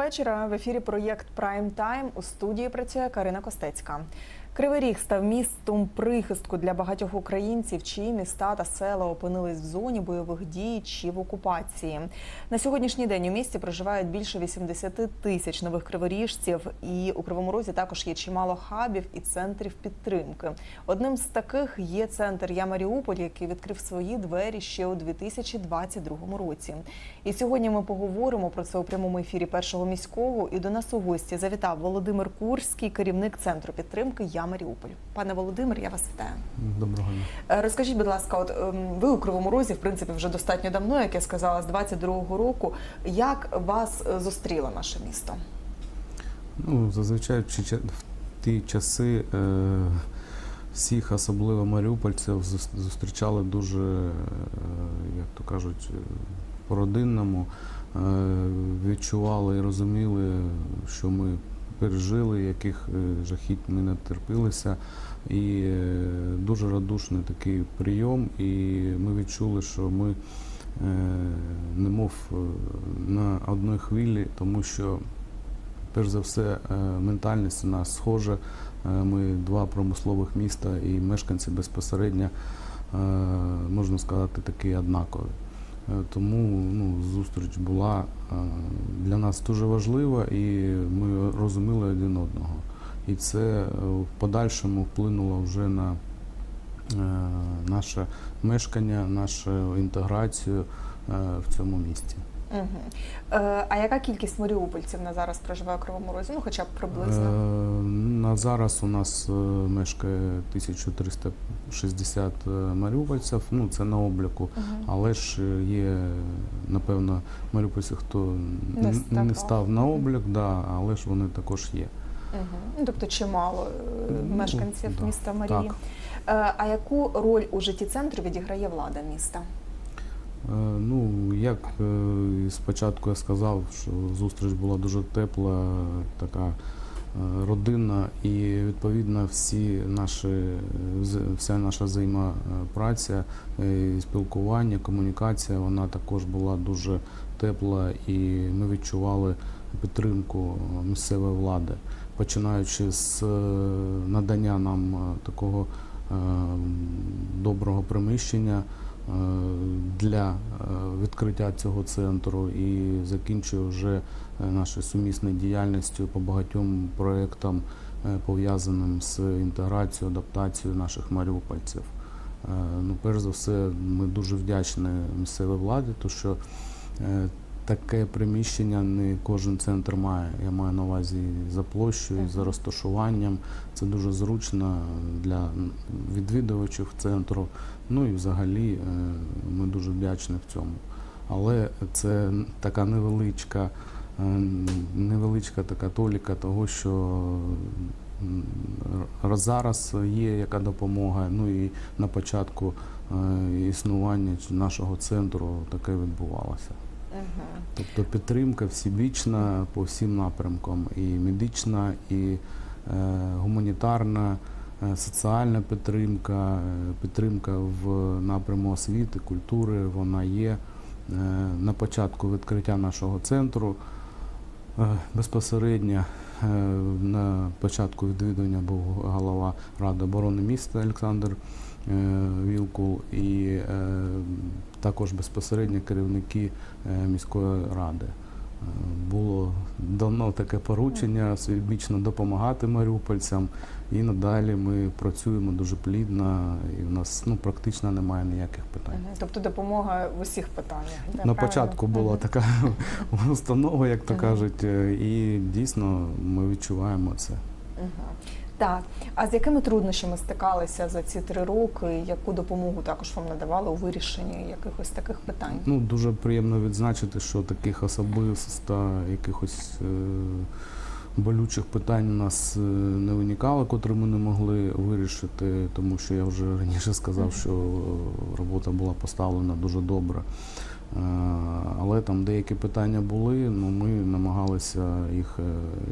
вечора. В ефірі проєкт Прайм Тайм. У студії працює Карина Костецька. Кривий Ріг став містом прихистку для багатьох українців, чиї міста та села опинились в зоні бойових дій чи в окупації. На сьогоднішній день у місті проживають більше 80 тисяч нових криворіжців, і у Кривому Розі також є чимало хабів і центрів підтримки. Одним з таких є центр Я Маріуполь, який відкрив свої двері ще у 2022 році. І сьогодні ми поговоримо про це у прямому ефірі першого міського. І до нас у гості завітав Володимир Курський, керівник центру підтримки Я Маріуполь. Пане Володимир, я вас вітаю. Доброго дня. Е, Розкажіть, будь ласка, от ем, ви у Кривому Розі, в принципі, вже достатньо давно, як я сказала, з 22-го року. Як вас е, зустріло наше місто? Ну, зазвичай в ті часи е, всіх, особливо маріупольців, зустрічали дуже, як то кажуть, по-родинному. Е, відчували і розуміли, що ми пережили, яких е, жахіть не терпилися. І е, дуже радушний такий прийом, і ми відчули, що ми е, немов на одній хвилі, тому що перш за все ментальність у нас схожа. Ми два промислових міста і мешканці безпосередньо, можна сказати, такі однакові. Е, Тому ну, зустріч була е, для нас дуже важлива, і ми розуміли один одного. І це е, в подальшому вплинуло вже на наше мешкання, нашу інтеграцію в цьому місті. Угу. Е, а яка кількість маріупольців на зараз проживає у Кривому Розі? Ну, хоча б приблизно. Е, На зараз у нас е, мешкає 1360 е, маріупольців. Ну це на обліку. Мгм. Але ж є, напевно, маріупольці, хто Не став. не став на облік, да, але ж вони також є. Угу. Ну, тобто чимало е, Ну, мешканців міста Марії. Так. А яку роль у житті центру відіграє влада міста? Е, Ну, як е, спочатку я сказав, що зустріч була дуже тепла, така е, родинна, і відповідно всі наші, вся наша взаємопраця, спілкування, комунікація, вона також була дуже тепла, і ми відчували підтримку місцевої влади, починаючи з надання нам такого доброго приміщення для е, відкриття цього центру і закінчує вже е, нашою сумісною діяльністю по багатьом проєктам, е, пов'язаним з інтеграцією, адаптацією наших маріупольців. Е, Ну, перш за все, ми дуже вдячні місцевій владі, тому що е, таке приміщення не кожен центр має. Я маю на увазі і за площею, і за розташуванням. Це дуже зручно для відвідувачів центру. Ну і взагалі е, ми дуже вдячні в цьому. Але це така невеличка, е, невеличка така толіка того, що зараз є яка допомога. Ну і на початку е, існування нашого центру таке відбувалося. Тобто підтримка всебічна по всім напрямкам, і медична, і е, гуманітарна, е, соціальна підтримка, е, підтримка в напряму освіти, культури, вона є. На початку відкриття нашого центру безпосередньо на початку відвідування був голова Ради оборони міста Олександр е, Вілкул і е, також безпосередньо керівники е, міської ради. Було давно таке поручення всебічно допомагати маріупольцям, і надалі ми працюємо дуже плідно, і в нас ну, практично немає ніяких питань. Тобто допомога в усіх питаннях. На правильно? початку була така установа, як то кажуть, е, і дійсно ми відчуваємо це. Так, а з якими труднощами стикалися за ці три роки? Яку допомогу також вам надавали у вирішенні якихось таких питань? Ну, дуже приємно відзначити, що таких особисто якихось е, болючих питань у нас е, не виникало, котрі ми не могли вирішити, тому що я вже раніше сказав, що робота була поставлена дуже добре. Е, Але там деякі питання були, ну ми намагалися їх е,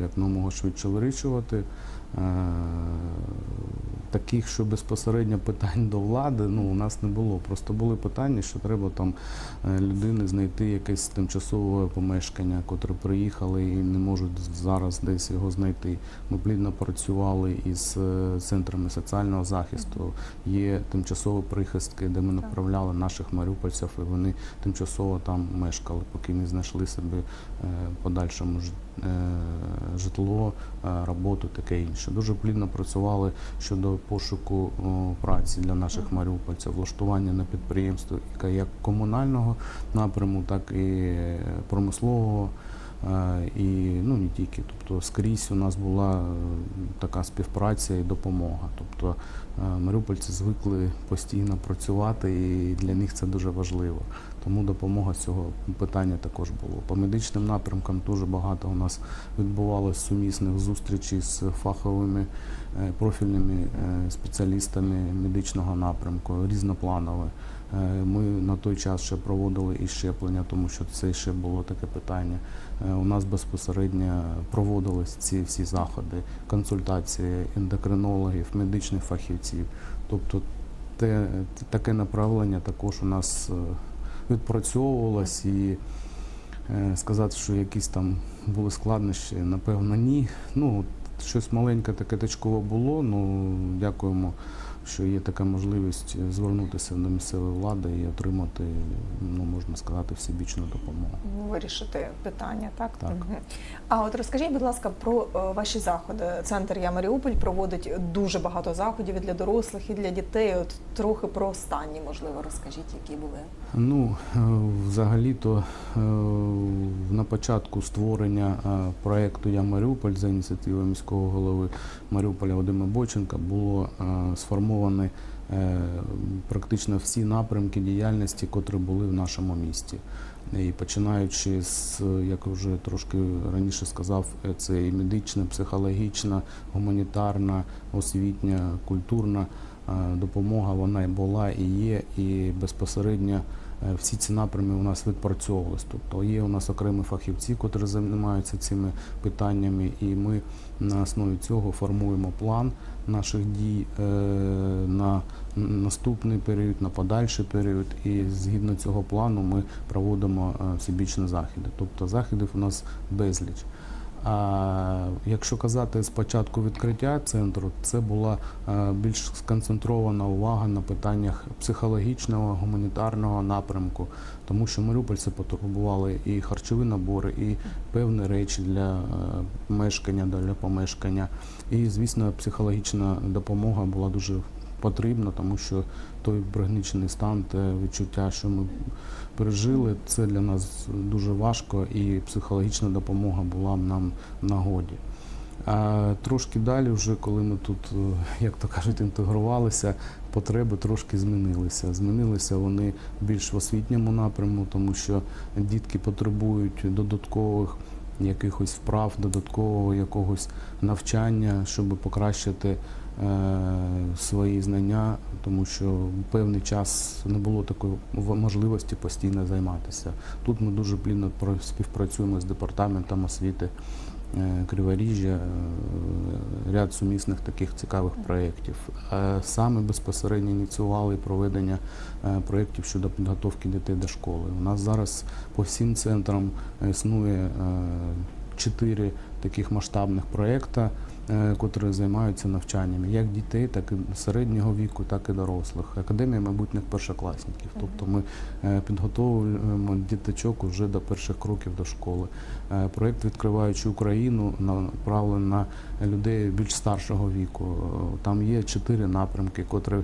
як намога швидше вирішувати. Таких, що безпосередньо питань до влади, ну у нас не було. Просто були питання, що треба там е, людини знайти якесь тимчасове помешкання, котре приїхали і не можуть зараз десь його знайти. Ми плідно працювали із е, центрами соціального захисту. Є тимчасові прихистки, де ми направляли наших маріупольців, і вони тимчасово там мешкали, поки не знайшли собі е, подальшому е, житло, роботу, таке інше. Дуже плідно працювали щодо пошуку праці для наших маріупольців, влаштування на підприємство як комунального напряму, так і промислового. І ну не тільки, тобто скрізь у нас була е, така співпраця і допомога. Тобто е, маріупольці звикли постійно працювати, і для них це дуже важливо. Тому допомога цього питання також було. По медичним напрямкам дуже багато у нас відбувалося сумісних зустрічей з фаховими е, профільними спеціалістами медичного напрямку, різнопланове. Е, Ми на той час ще проводили і щеплення, тому що це ще було таке питання. Е, У нас безпосередньо проводились ці всі заходи, консультації ендокринологів, медичних фахівців. Тобто те, таке направлення також у нас е, відпрацьовувалось і сказати, що якісь там були складнощі, напевно, ні. Ну, щось маленьке таке точкове було. Ну, дякуємо, що є така можливість звернутися до місцевої влади і отримати, ну, можна сказати, всебічну допомогу. Вирішити питання, так? Так. Мгм. А от розкажіть, будь ласка, про е, ваші заходи. Центр Я Маріуполь проводить дуже багато заходів і для дорослих, і для дітей. От трохи про останні, можливо, розкажіть, які були. Ну, е, взагалі-то е, на початку створення е, проєкту Я Маріуполь за ініціативою міського голови Маріуполя Вадима Боченка було е, сформовані е, практично всі напрямки діяльності, котрі були в нашому місті. І починаючи з, як вже трошки раніше сказав, е, це і медична, психологічна, гуманітарна, освітня, культурна е, допомога, вона була і є, і безпосередньо всі ці напрями у нас відпрацьовувалися. Тобто є у нас окремі фахівці, котрі займаються цими питаннями, і ми на основі цього формуємо план наших дій е, на наступний період, на подальший період. І згідно цього плану ми проводимо е, всебічні заходи. Тобто заходів у нас безліч. А якщо казати з початку відкриття центру, це була е, більш сконцентрована увага на питаннях психологічного, гуманітарного напрямку, тому що маріупольці потребували і харчові набори, і певні речі для е, мешкання, для помешкання. І, звісно, психологічна допомога була дуже потрібна, тому що той пригнічений стан, те відчуття, що ми пережили, це для нас дуже важко, і психологічна допомога була нам нагоді. А трошки далі, вже коли ми тут, е, як то кажуть, інтегрувалися, потреби трошки змінилися. Змінилися вони більш в освітньому напряму, тому що дітки потребують додаткових якихось вправ, додаткового якогось навчання, щоб покращити е, свої знання, тому що певний час не було такої можливості постійно займатися. Тут ми дуже плідно співпрацюємо з департаментом освіти Криворіжжя, е, ряд сумісних таких цікавих проєктів. Е, Саме безпосередньо ініціювали проведення е, проєктів щодо підготовки дітей до школи. У нас зараз по всім центрам існує е, чотири таких масштабних проєкти, е, котрі займаються навчанням як дітей, так і середнього віку, так і дорослих. Академія майбутніх першокласників. Тобто ми е, підготовуємо діточок вже до перших кроків до школи. Е, Проєкт відкриваючи Україну направлений на людей більш старшого віку. Е, Там є чотири напрямки, котрі е,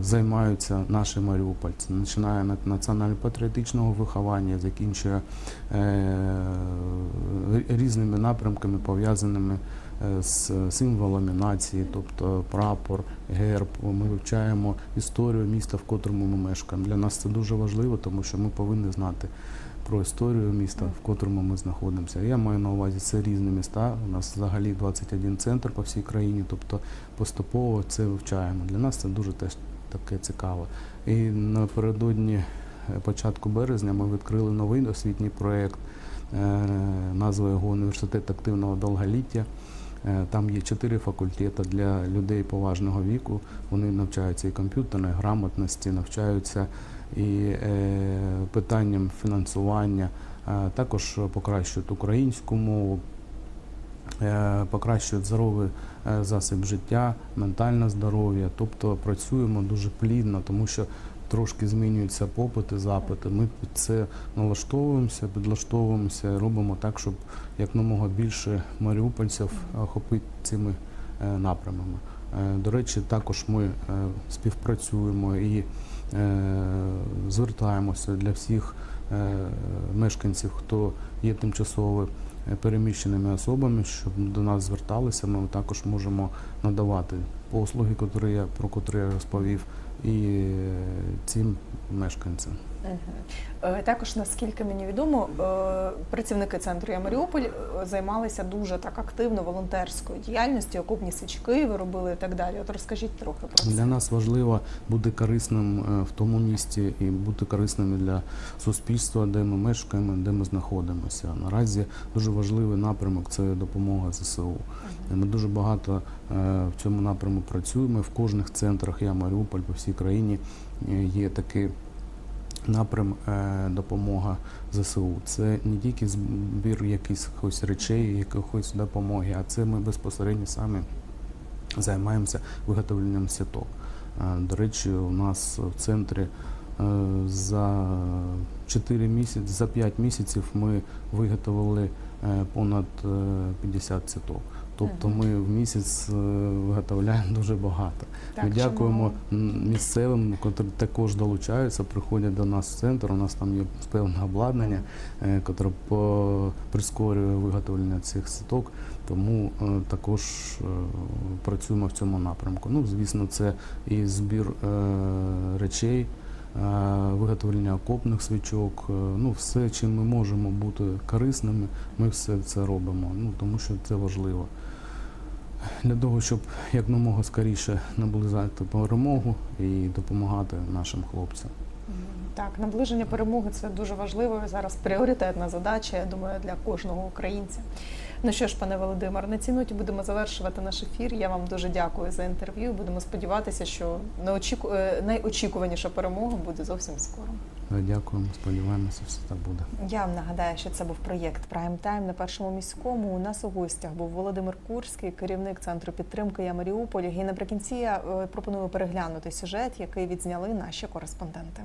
займаються наші маріупольці. Починає від національно-патріотичного виховання, закінчує е, різними напрямками, пов'язаними е, з символами нації, тобто прапор, герб. Ми вивчаємо історію міста, в котрому ми мешкаємо. Для нас це дуже важливо, тому що ми повинні знати про історію міста, в котрому ми знаходимося. Я маю на увазі це різні міста. У нас взагалі 21 центр по всій країні, тобто поступово це вивчаємо. Для нас це дуже теж таке цікаво. І напередодні е, початку березня ми відкрили новий освітній проєкт, е, назва його Університет активного довголіття. Е, Там є чотири факультети для людей поважного віку. Вони навчаються і комп'ютерної грамотності, навчаються і е, питанням фінансування, також покращують українську мову, е, покращують здоровий е, засіб життя, ментальне здоров'я. Тобто працюємо дуже плідно, тому що трошки змінюються попити, запити. Ми під це налаштовуємося, підлаштовуємося, робимо так, щоб якомога більше маріупольців охопити цими напрямами. Е, До речі, також ми е, співпрацюємо і е, звертаємося для всіх мешканців, хто є тимчасово переміщеними особами, щоб до нас зверталися. Ми також можемо надавати послуги, про котрі я розповів, і цим мешканцям. Е, Також, наскільки мені відомо, е, працівники центру «Я Маріуполь» е, займалися дуже так активно волонтерською діяльністю, окупні свічки ви робили і так далі. От розкажіть трохи про це. Для нас важливо бути корисним в тому місті і бути корисними для суспільства, де ми мешкаємо, де ми знаходимося. Наразі дуже важливий напрямок це допомога ЗСУ. Ми дуже багато в цьому напрямку працюємо. В кожних центрах я Маріуполь по всій країні є такий напрям е, допомога ЗСУ. Це не тільки збір якихось речей, якихось допомоги, а це ми безпосередньо самі займаємося виготовленням сіток. Е, До речі, у нас в центрі е, за 4 місяці, за 5 місяців ми виготовили понад е, 50 сіток. Тобто ми в місяць е, виготовляємо дуже багато. Так, Ми дякуємо місцевим, які також долучаються, приходять до нас в центр. У нас там є певне обладнання, яке прискорює виготовлення цих сіток. Тому е, також е, працюємо в цьому напрямку. Ну, звісно, це і збір речей, виготовлення окопних свічок. Ну, все, чим ми можемо бути корисними, ми все це робимо. Ну, тому що це важливо. Для того, щоб якомога скоріше наблизати перемогу і допомагати нашим хлопцям. Так, наближення перемоги це дуже важливо. Зараз пріоритетна задача, я думаю, для кожного українця. Ну що ж, пане Володимир, на цій ноті будемо завершувати наш ефір. Я вам дуже дякую за інтерв'ю. Будемо сподіватися, що е, найочікуваніша перемога буде зовсім скоро. Е, Дякуємо, сподіваємося, все так буде. Я вам нагадаю, що це був проєкт Прайм Тайм на першому міському. У нас у гостях був Володимир Курський, керівник центру підтримки Я Маріуполь. І наприкінці я е, пропоную переглянути сюжет, який відзняли наші кореспонденти.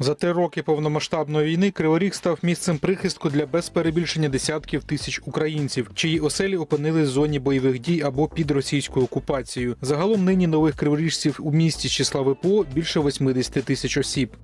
За три роки повномасштабної війни Криворіг став місцем прихистку для безперебільшення десятків тисяч українців, чиї оселі опинились в зоні бойових дій або під російською окупацією. Загалом нині нових криворіжців у місті з числа ВПО більше 80 тисяч осіб.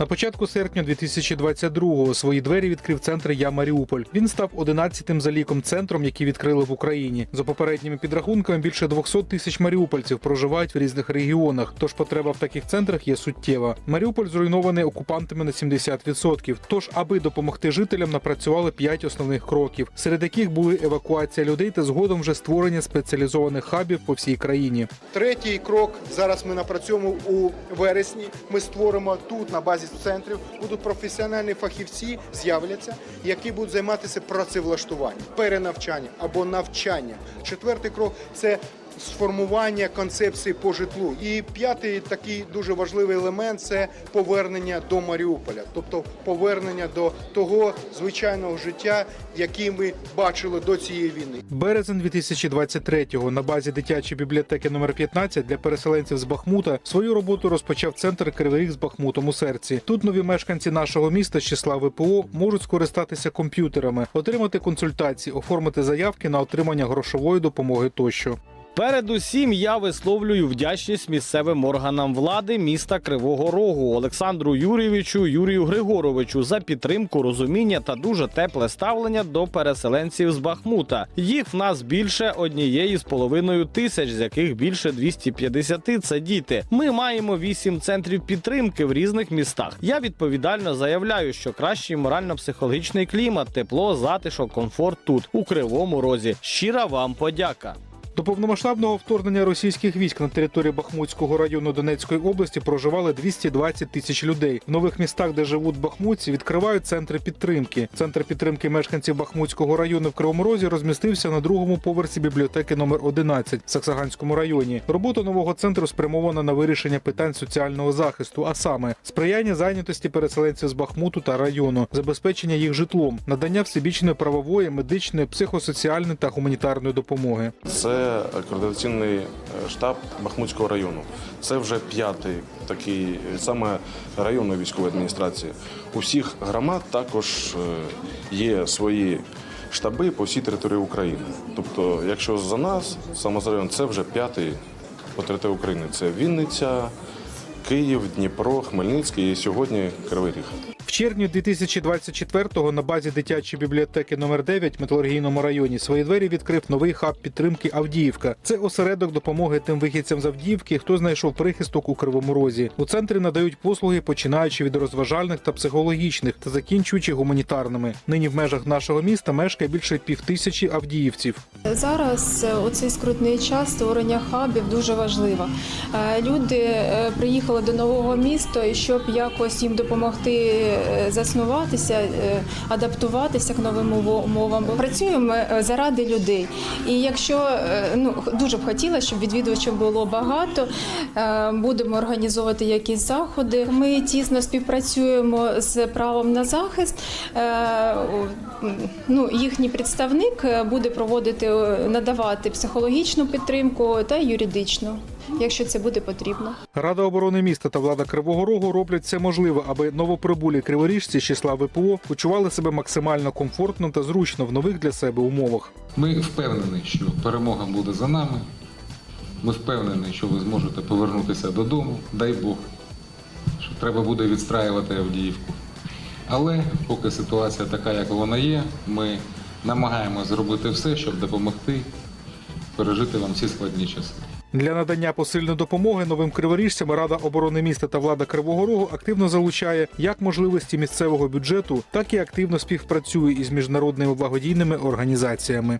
На початку серпня 2022-го свої двері відкрив центр Я Маріуполь. Він став 11-тим за ліком центром, який відкрили в Україні. За попередніми підрахунками, більше 200 тисяч маріупольців проживають в різних регіонах. Тож потреба в таких центрах є суттєва. Маріуполь зруйнований окупантами на 70%. Тож, аби допомогти жителям, напрацювали п'ять основних кроків, серед яких були евакуація людей та згодом вже створення спеціалізованих хабів по всій країні. Третій крок зараз ми напрацьовуємо у вересні. Ми створимо тут на базі центрів. Будуть професіональні фахівці, з'являться, які будуть займатися працевлаштуванням, перенавчанням або навчанням. Четвертий крок це сформування концепції по житлу. І п'ятий такий дуже важливий елемент це повернення до Маріуполя, тобто повернення до того звичайного життя, який ми бачили до цієї війни. Березень 2023-го на базі дитячої бібліотеки номер 15 для переселенців з Бахмута свою роботу розпочав центр Кривий з Бахмутом у серці. Тут нові мешканці нашого міста з числа ВПО можуть скористатися комп'ютерами, отримати консультації, оформити заявки на отримання грошової допомоги тощо. Передусім я висловлюю вдячність місцевим органам влади міста Кривого Рогу Олександру Юрійовичу, Юрію Григоровичу за підтримку, розуміння та дуже тепле ставлення до переселенців з Бахмута. Їх в нас більше однієї з половиною тисяч, з яких більше 250 – це діти. Ми маємо вісім центрів підтримки в різних містах. Я відповідально заявляю, що кращий морально-психологічний клімат, тепло, затишок, комфорт тут у Кривому Розі. Щира вам подяка. До повномасштабного вторгнення російських військ на території Бахмутського району Донецької області проживали 220 тисяч людей. В нових містах, де живуть бахмутці, відкривають центри підтримки. Центр підтримки мешканців Бахмутського району в Кривому Розі розмістився на другому поверсі бібліотеки номер 11 в Саксаганському районі. Робота нового центру спрямована на вирішення питань соціального захисту, а саме сприяння зайнятості переселенців з Бахмуту та району, забезпечення їх житлом, надання всебічної правової, медичної, психосоціальної та гуманітарної допомоги. Це координаційний е, штаб Бахмутського району. Це вже п'ятий такий саме районної військової адміністрації. У всіх громад також е, є свої штаби по всій території України. Тобто, якщо за нас, саме за район, це вже п'ятий по території України. Це Вінниця, Київ, Дніпро, Хмельницький і сьогодні Кривий Ріг. В червні 2024-го на базі дитячої бібліотеки номер 9 в металургійному районі свої двері відкрив новий хаб підтримки Авдіївка. Це осередок допомоги тим вихідцям з Авдіївки, хто знайшов прихисток у Кривому Розі. У центрі надають послуги, починаючи від розважальних та психологічних та закінчуючи гуманітарними. Нині в межах нашого міста мешкає більше півтисячі авдіївців. Зараз е, у цей скрутний час створення хабів дуже важливо. Е, Люди е, приїхали до нового міста, і щоб якось їм допомогти заснуватися, е, адаптуватися к новим умовам. Працюємо е, заради людей. І якщо е, ну дуже б хотіла, щоб відвідувачів було багато, будемо організовувати якісь заходи. Ми тісно співпрацюємо з правом на захист. Ну, їхній представник буде проводити, надавати психологічну підтримку та юридичну, якщо це буде потрібно. Рада оборони міста та влада Кривого Рогу роблять все можливе, аби новоприбулі криворіжці з числа ВПО почували себе максимально комфортно та зручно в нових для себе умовах. Ми впевнені, що перемога буде за нами. Ми впевнені, що ви зможете повернутися додому, дай Бог, що треба буде відстраювати Авдіївку. Але поки ситуація така, як вона є, ми намагаємося зробити все, щоб допомогти пережити вам ці складні часи. Для надання посильної допомоги новим криворіжцям Рада оборони міста та влада Кривого Рогу активно залучає як можливості місцевого бюджету, так і активно співпрацює із міжнародними благодійними організаціями.